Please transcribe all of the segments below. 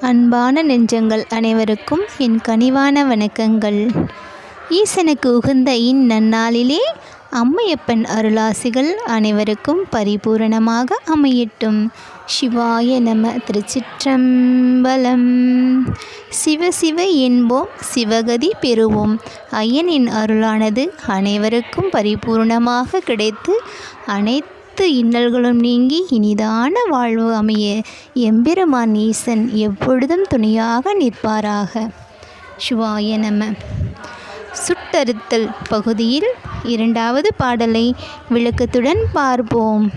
அன்பான நெஞ்சங்கள் அனைவருக்கும் என் கனிவான வணக்கங்கள். ஈசனுக்கு உகந்த இந்நன்னாளிலே அம்மையப்பன் அருளாசிகள் அனைவருக்கும் பரிபூரணமாக அமையட்டும். சிவாய நம திருச்சிற்றம்பலம். சிவ சிவ என்போம் சிவகதி பெறுவோம். ஐயனின் அருளானது அனைவருக்கும் பரிபூர்ணமாக கிடைத்து அனைத்து இன்னல்களும் நீங்கி இனிதான வாழ்வு அமைய எம்பெருமான் ஈசன் எப்பொழுதும் துணையாக நிற்பாராக. சிவாய நம. சுட்டறுத்தல் பகுதியில் இரண்டாவது பாடலை விளக்கத்துடன் பார்ப்போம்.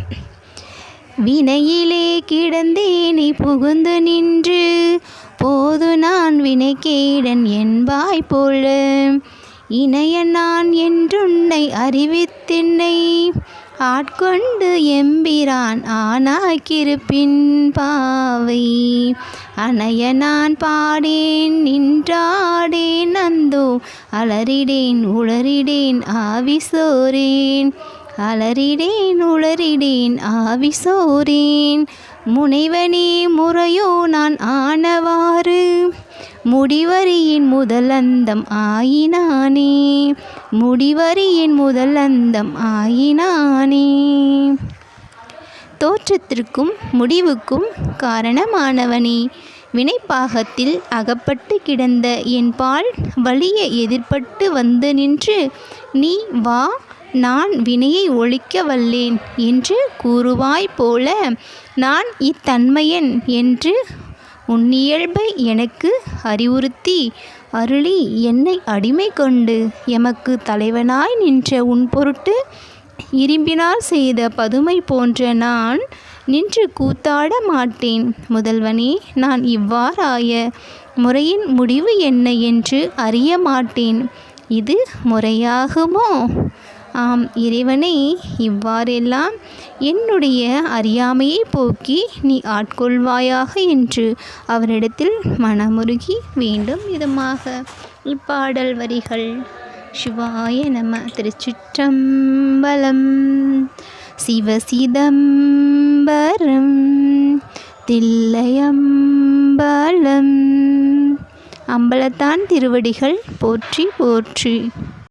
வினையிலே கிடந்தேனி புகுந்து நின்று போது நான் வினைக்கேடன் என்பாய் போல இணைய நான் என்றுன்னை அறிவித்தின்னை ஆட்கொண்டு எம்பிரான் ஆனாக்கிருப்பின் பாவை. அணைய நான் பாடேன் நின்றாடேன் அந்தோ அலறிடேன் உளறிடேன் ஆவிசோரேன். அலறிடேன் உளறிடேன் ஆவிசோரேன். முனைவனே முறையோ நான் ஆனவாறு. முடிவரியின் முதலந்தம் ஆயினானே. முடிவரியின் முதலந்தம் ஆயினானே. தோற்றத்திற்கும் முடிவுக்கும் காரணமானவனே. வினைப்பாகத்தில் அகப்பட்டு கிடந்த என் பால் வலிய எதிர்பட்டு வந்து நின்று நீ வா நான் வினையை ஒழிக்க வல்லேன் என்று கூறுவாய் போல நான் இத்தன்மையன் என்று உன் இயல்பை எனக்கு அறிவுறுத்தி அருளி என்னை அடிமை கொண்டு. எமக்கு தலைவனாய் நின்ற உன் பொருட்டு இரும்பினால் செய்த பதுமை போன்ற நான் நின்று கூத்தாட மாட்டேன். முதல்வனே நான் இவ்வாறாய முறையின் முடிவு என்ன என்று அறிய மாட்டேன். இது முறையாகுமோ? ஆம் இறைவனே இவ்வாறெல்லாம் என்னுடைய அறியாமையை போக்கி நீ ஆட்கொள்வாயாக என்று அவரிடத்தில் மனமுருகி வேண்டும் விதமாக. இப்பாடல் வரிகள் சிவாய நம திருச்சிற்றம்பலம் சிவசிதம்பரம் தில்லையம்பலம் அம்பலத்தான் திருவடிகள் போற்றி போற்றி.